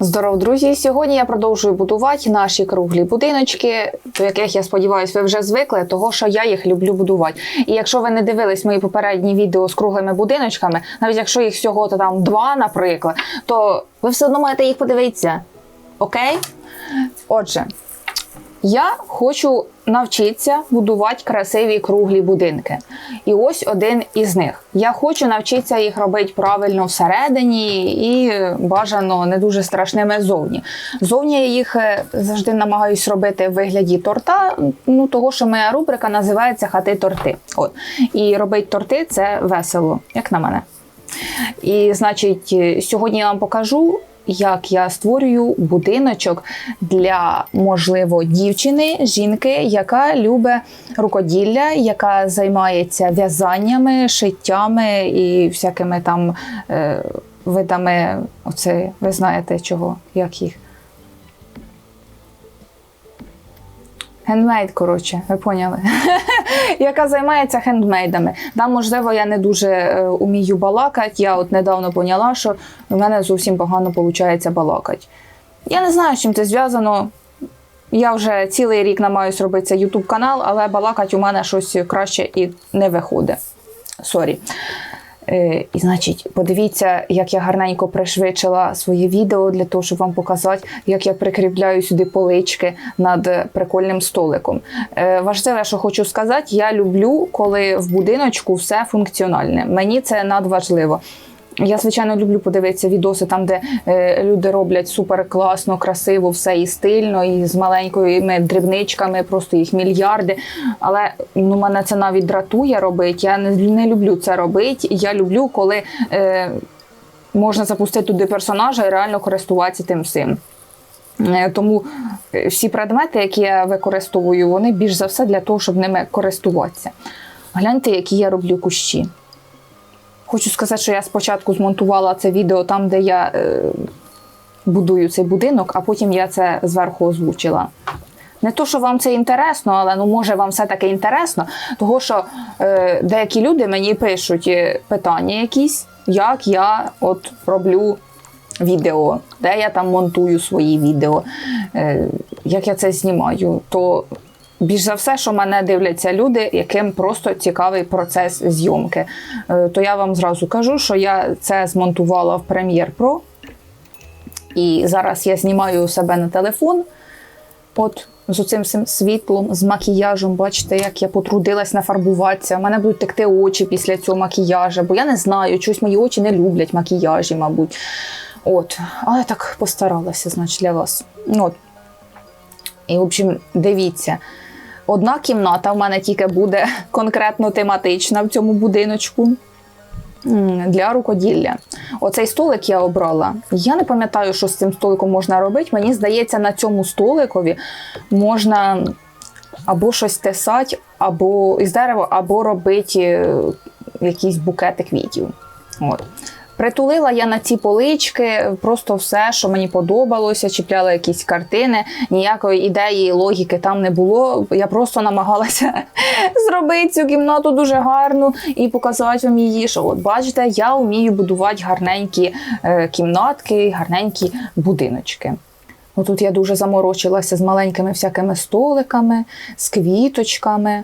Здоров, друзі! Сьогодні я продовжую будувати наші круглі будиночки, до яких я сподіваюся, ви вже звикли, того що я їх люблю будувати. І якщо ви не дивились мої попередні відео з круглими будиночками, навіть якщо їх всього то там два, наприклад, то ви все одно маєте їх подивитися. Окей? Отже, я хочу навчитися будувати красиві круглі будинки. І ось один із них. Я хочу навчитися їх робити правильно всередині і бажано не дуже страшними зовні. Зовні я їх е, завжди намагаюсь робити в вигляді торта, ну того, що моя рубрика називається Хати торти. От. І робити торти це весело, як на мене. І, значить, е, сьогодні я вам покажу, як я створюю будиночок для, можливо, дівчини, жінки, яка любить рукоділля, яка займається в'язаннями, шиттями і всякими там е, видами. Оце ви знаєте чого, як їх. Хендмейд, коротше, ви поняли. Яка займається хендмейдами. Да, можливо, я не дуже е, умію балакати. Я от недавно поняла, що в мене зовсім погано виходить балакати. Я не знаю, з чим це зв'язано. Я вже цілий рік намагаюся робити YouTube канал, але балакати у мене щось краще і не виходить. Сорі. Е, і, значить, подивіться, як я гарненько пришвидшила своє відео для того, щоб вам показати, як я прикріпляю сюди полички над прикольним столиком. Е, важливе, що хочу сказати, я люблю, коли в будиночку все функціональне. Мені це надважливо. Я, звичайно, люблю подивитися відоси там, де е, люди роблять супер класно, красиво, все і стильно, і з маленькими дрібничками, просто їх мільярди. Але ну, мене це навіть дратує робити. Я не, не люблю це робити. Я люблю, коли е, можна запустити туди персонажа і реально користуватися тим всім. Е, Тому е, всі предмети, які я використовую, вони більш за все для того, щоб ними користуватися. Гляньте, які я роблю кущі. Хочу сказати, що я спочатку змонтувала це відео там, де я е, будую цей будинок, а потім я це зверху озвучила. Не то, що вам це інтересно, але ну може вам все таки інтересно, того що е, деякі люди мені пишуть е, питання якісь, як я от роблю відео, де я там монтую свої відео, е, як я це знімаю. То більш за все, що мене дивляться люди, яким просто цікавий процес зйомки. Е, То я вам зразу кажу, що я це змонтувала в Premiere Pro. І зараз я знімаю себе на телефон. От з оцим всім світлом, з макіяжем, бачите, як я потрудилась нафарбуватися. У мене будуть текти очі після цього макіяжу, бо я не знаю, чогось мої очі не люблять макіяжі, мабуть. От, але так постаралася, значить, для вас. От. І, в общем, дивіться. Одна кімната в мене тільки буде конкретно тематична в цьому будиночку для рукоділля. Оцей столик я обрала. Я не пам'ятаю, що з цим столиком можна робити. Мені здається, на цьому столикові можна або щось тесати, або із дерева, або робити е, якісь букети квітів. От. Притулила я на ці полички просто все, що мені подобалося, чіпляла якісь картини, ніякої ідеї, логіки там не було. Я просто намагалася зробити цю кімнату дуже гарну і показати вам її. Що от бачите, я вмію будувати гарненькі е, кімнатки, гарненькі будиночки. Тут я дуже заморочилася з маленькими всякими столиками, з квіточками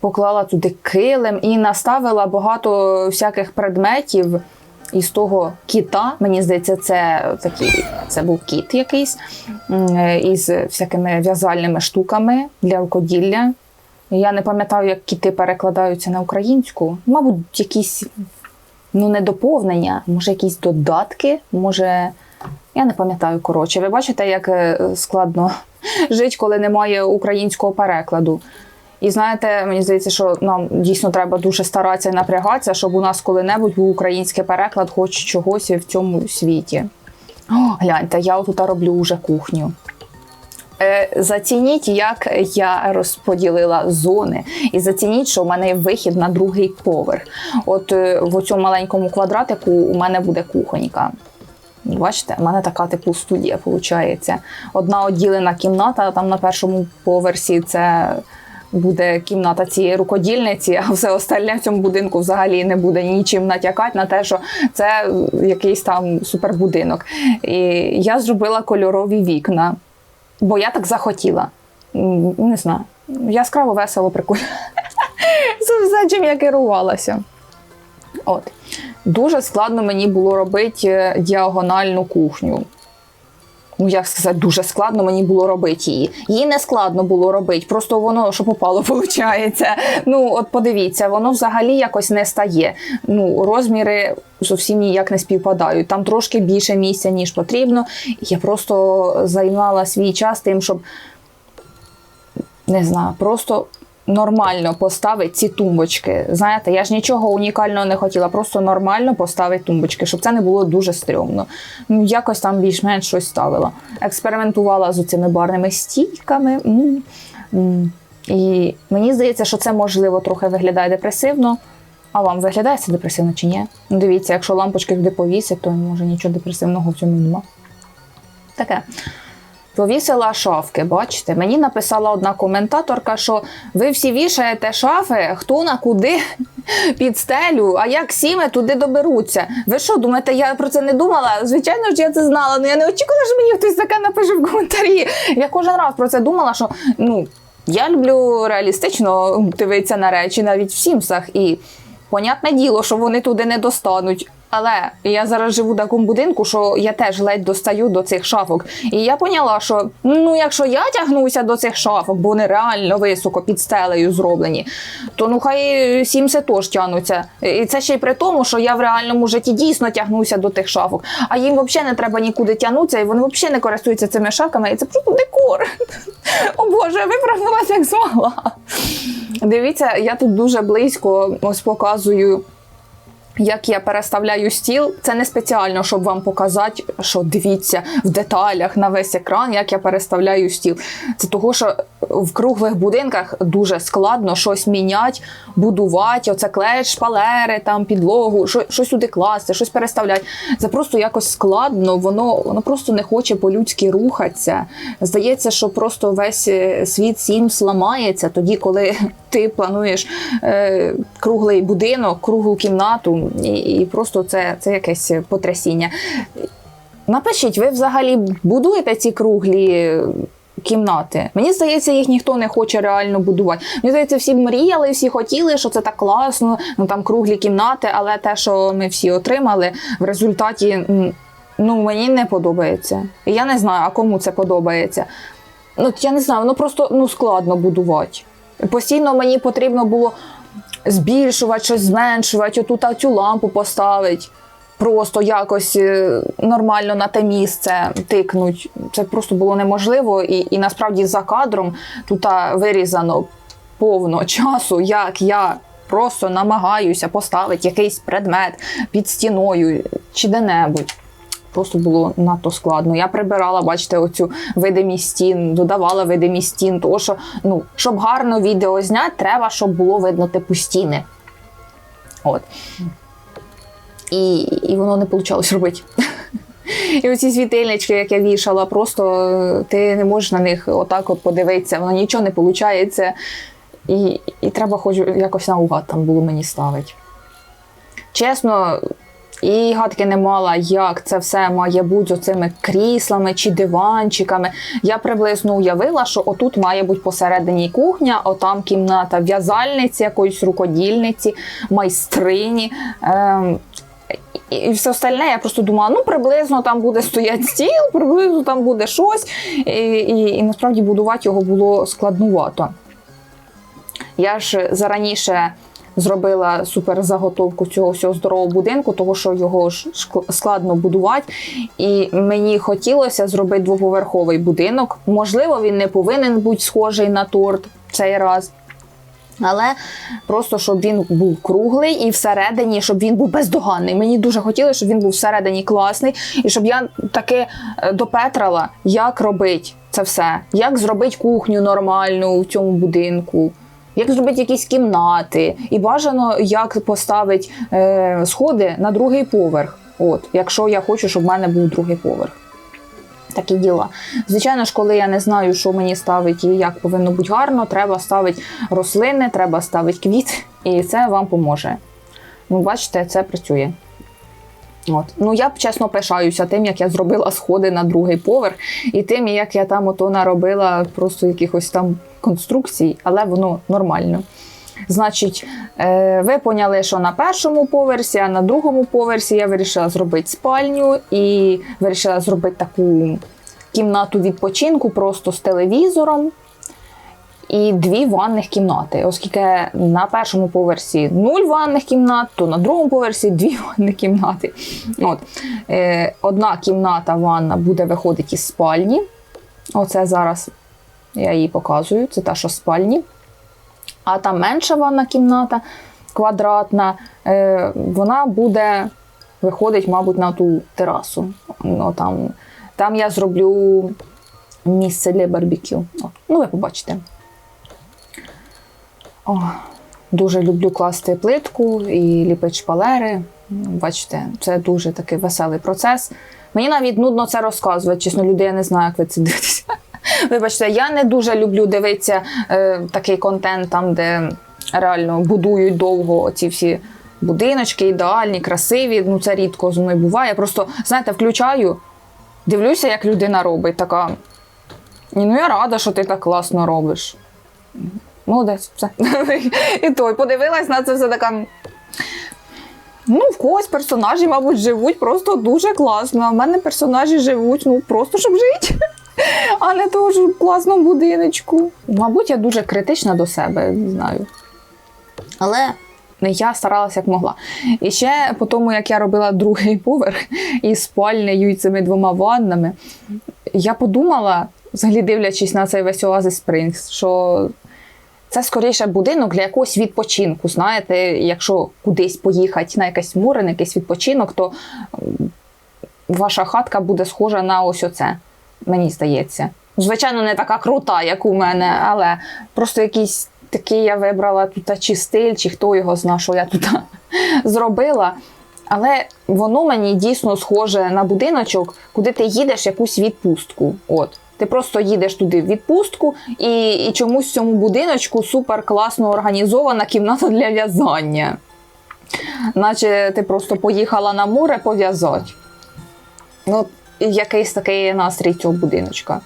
поклала туди килим і наставила багато всяких предметів із того кіта. Мені здається, це такий це був кіт якийсь із всякими в'язальними штуками для рукоділля. Я не пам'ятаю, як кіти перекладаються на українську. Мабуть, якісь ну, не доповнення, може, якісь додатки, може. Я не пам'ятаю, коротше. Ви бачите, як е, складно жити, коли немає українського перекладу. І знаєте, мені здається, що нам дійсно треба дуже старатися і напрягатися, щоб у нас коли-небудь був український переклад, хоч чогось в цьому світі. О, гляньте, я тут роблю вже кухню. Е, Зацініть, як я розподілила зони, і зацініть, що в мене є вихід на другий поверх. От е, в цьому маленькому квадратику у мене буде кухонька. Бачите, в мене така типу студія виходить. Одна відділена кімната там на першому поверсі це буде кімната цієї рукодільниці, а все остальне в цьому будинку взагалі не буде нічим натякати на те, що це якийсь там супербудинок. І я зробила кольорові вікна, бо я так захотіла. Не знаю. Яскраво, весело, прикольно. Це все, чим я керувалася. От. Дуже складно мені було робити е, діагональну кухню. Ну, як сказати, дуже складно мені було робити її. Її не складно було робити, просто воно що попало, виходить. Ну, от подивіться, воно взагалі якось не стає. Ну, розміри зовсім ніяк не співпадають. Там трошки більше місця, ніж потрібно. Я просто займала свій час тим, щоб не знаю, просто нормально поставити ці тумбочки. Знаєте, я ж нічого унікального не хотіла, просто нормально поставити тумбочки, щоб це не було дуже стрьомно. Ну, якось там більш-менш щось ставила. Експериментувала з цими барними стійками. І мені здається, що це можливо трохи виглядає депресивно. А вам виглядає це депресивно чи ні? Ну, дивіться, якщо лампочки туди повісить, то може нічого депресивного в цьому нема. Таке. Повісила шафки, бачите? Мені написала одна коментаторка, що ви всі вішаєте шафи, хто на куди під стелю, а як сіми туди доберуться. Ви що, думаєте, я про це не думала? Звичайно ж, я це знала, але я не очікувала, що мені хтось таке напише в коментарі. Я кожен раз про це думала, що ну, я люблю реалістично дивитися на речі навіть в сімсах. І понятне діло, що вони туди не достануть. Але я зараз живу в такому будинку, що я теж ледь достаю до цих шафок. І я поняла, що ну, якщо я тягнуся до цих шафок, бо вони реально високо під стелею зроблені, то ну хай сімси теж тягнуться. І це ще й при тому, що я в реальному житті дійсно тягнуся до тих шафок. А їм взагалі не треба нікуди тягнутися, і вони взагалі не користуються цими шафками. І це просто декор. О Боже, виправилася як змогла. Дивіться, я тут дуже близько ось показую. Як я переставляю стіл, це не спеціально, щоб вам показати, що дивіться в деталях на весь екран, як я переставляю стіл. Це того, що в круглих будинках дуже складно щось міняти, будувати, оце клеїть шпалери, там підлогу, що, щось сюди класти, щось переставляти. Це просто якось складно, воно, воно просто не хоче по-людськи рухатися. Здається, що просто весь е, світ сім зламається тоді, коли ти плануєш е, круглий будинок, круглу кімнату, і, і просто це, це якесь потрясіння. Напишіть, ви взагалі будуєте ці круглі кімнати? Мені здається, їх ніхто не хоче реально будувати. Мені здається, всі мріяли, всі хотіли, що це так класно, ну там круглі кімнати, але те, що ми всі отримали, в результаті ну, мені не подобається. І я не знаю, а кому це подобається. Ну, я не знаю, воно просто ну, складно будувати. Постійно мені потрібно було збільшувати, щось зменшувати, отут цю лампу поставити. Просто якось е, нормально на те місце тикнуть. Це просто було неможливо. І, і насправді за кадром тут вирізано повно часу, як я просто намагаюся поставити якийсь предмет під стіною чи де-небудь. Просто було надто складно. Я прибирала, бачите, оцю видимість стін, додавала видимість стін, тому що ну, щоб гарно відео зняти, треба, щоб було видно типу стіни. От. І, і воно не вийшло робити. І оці світильнички, як я вішала, просто е, ти не можеш на них отак от подивитися, воно нічого не виходить. І, і треба хоч якось наугад там було мені ставити. Чесно, і гадки не мала, як це все має бути оцими кріслами чи диванчиками. Я приблизно уявила, що отут має бути посередині кухня, отам кімната в'язальниці, якоїсь рукодільниці, майстрині. Ем, і все остальне, я просто думала, ну приблизно там буде стояти стіл, приблизно там буде щось. І, і, і насправді будувати його було складнувато. Я ж зараніше зробила суперзаготовку цього всього здорового будинку, тому що його ж складно будувати. І мені хотілося зробити двоповерховий будинок. Можливо, він не повинен бути схожий на торт цей раз. Але просто щоб він був круглий і всередині, щоб він був бездоганний. Мені дуже хотілося, щоб він був всередині класний, і щоб я таки е, допетрала, як робити це все, як зробити кухню нормальну в цьому будинку. Як зробити якісь кімнати, і бажано як поставити е, сходи на другий поверх. От, якщо я хочу, щоб в мене був другий поверх. Такі діла. Звичайно ж, коли я не знаю, що мені ставить і як повинно бути гарно, треба ставити рослини, треба ставити квіт, і це вам поможе. Ну, бачите, це працює. От. Ну, я б чесно пишаюся тим, як я зробила сходи на другий поверх, і тим, як я там ото наробила просто якихось там конструкцій, але воно нормально. Значить, е, ви поняли, що на першому поверсі, а на другому поверсі я вирішила зробити спальню і вирішила зробити таку кімнату відпочинку просто з телевізором. І дві ванних кімнати. Оскільки на першому поверсі нуль ванних кімнат, то на другому поверсі дві ванних кімнати. От. Е, одна кімната ванна буде виходити із спальні. Оце зараз я її показую. Це та, що спальні. А та менша ванна кімната квадратна, е, вона буде виходить, мабуть, на ту терасу. Ну, там, там я зроблю місце для барбекю. Ну, ви побачите. О, дуже люблю класти плитку і ліпити шпалери. Бачите, це дуже такий веселий процес. Мені навіть нудно це розказувати, чесно, люди, я не знаю, як ви це дивитеся. Вибачте, я не дуже люблю дивитися е, такий контент, там, де реально будують довго ці всі будиночки, ідеальні, красиві. Ну, це рідко зі мною буває. Просто, знаєте, включаю, дивлюся, як людина робить. Така. «Ні, Ну, я рада, що ти так класно робиш. Молодець, все. І той подивилась на це все така. Ну, в когось персонажі, мабуть, живуть просто дуже класно. А в мене персонажі живуть, ну, просто щоб жити. А не того ж в класному будиночку. Мабуть, я дуже критична до себе, знаю. Але я старалася як могла. І ще по тому, як я робила другий поверх із спальнею і цими двома ваннами, я подумала, взагалі дивлячись на цей весь Oasis Springs, що це скоріше будинок для якогось відпочинку. Знаєте, якщо кудись поїхати на якесь море, на якийсь відпочинок, то ваша хатка буде схожа на ось оце. Мені здається. Звичайно, не така крута, як у мене, але просто якийсь такий я вибрала тут чи стиль, чи хто його зна, що я тут зробила. Але воно мені дійсно схоже на будиночок, куди ти їдеш якусь відпустку. От. Ти просто їдеш туди в відпустку, і, і чомусь в цьому будиночку супер класно організована кімната для в'язання. Наче ти просто поїхала на море пов'язати. Ну, якийсь такий настрій цього будиночка.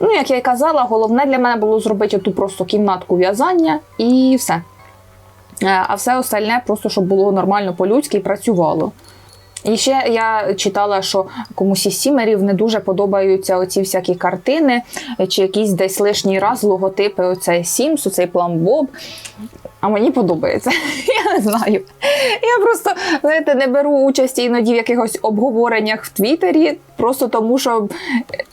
Ну, як я й казала, головне для мене було зробити оту просто кімнатку в'язання і все. Е, А все остальне просто, щоб було нормально по-людськи і працювало. І ще я читала, що комусь із сімерів не дуже подобаються оці всякі картини, чи якісь десь лишній раз логотипи оцей Сімс, оцей пламбоб. А мені подобається. Я не знаю. Я просто, знаєте, не беру участі іноді в якихось обговореннях в Твіттері, просто тому, що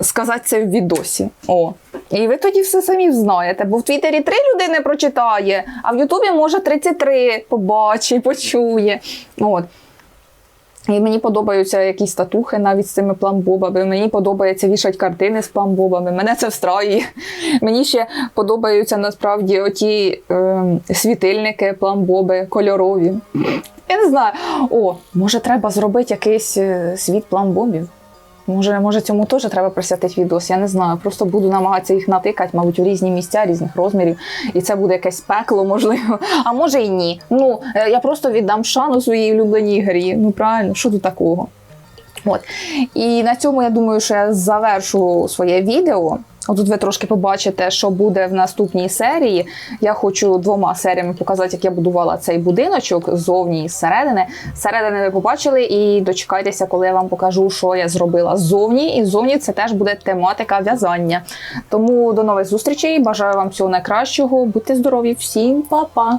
сказати це в відосі. О. І ви тоді все самі знаєте, бо в Твіттері три людини прочитає, а в Ютубі може 33 побачить, почує. От. І мені подобаються якісь татухи навіть з цими пламбобами. Мені подобається вішати картини з пламбобами. Мене це встраює. Мені ще подобаються насправді оті е, світильники, пламбоби кольорові. Я не знаю. О, може, треба зробити якийсь е, світ пламбобів. Може, може, цьому теж треба присвятити відос. Я не знаю. Просто буду намагатися їх натикати, мабуть, у різні місця, різних розмірів. І це буде якесь пекло, можливо. А може і ні. Ну, е, я просто віддам шану своїй улюбленій грі. Ну, правильно, що тут такого? От. І на цьому я думаю, що я завершу своє відео. Отут ви трошки побачите, що буде в наступній серії. Я хочу двома серіями показати, як я будувала цей будиночок ззовні і зсередини. Зсередини ви побачили і дочекайтеся, коли я вам покажу, що я зробила ззовні. І ззовні це теж буде тематика в'язання. Тому до нових зустрічей. Бажаю вам всього найкращого. Будьте здорові, всім па-па!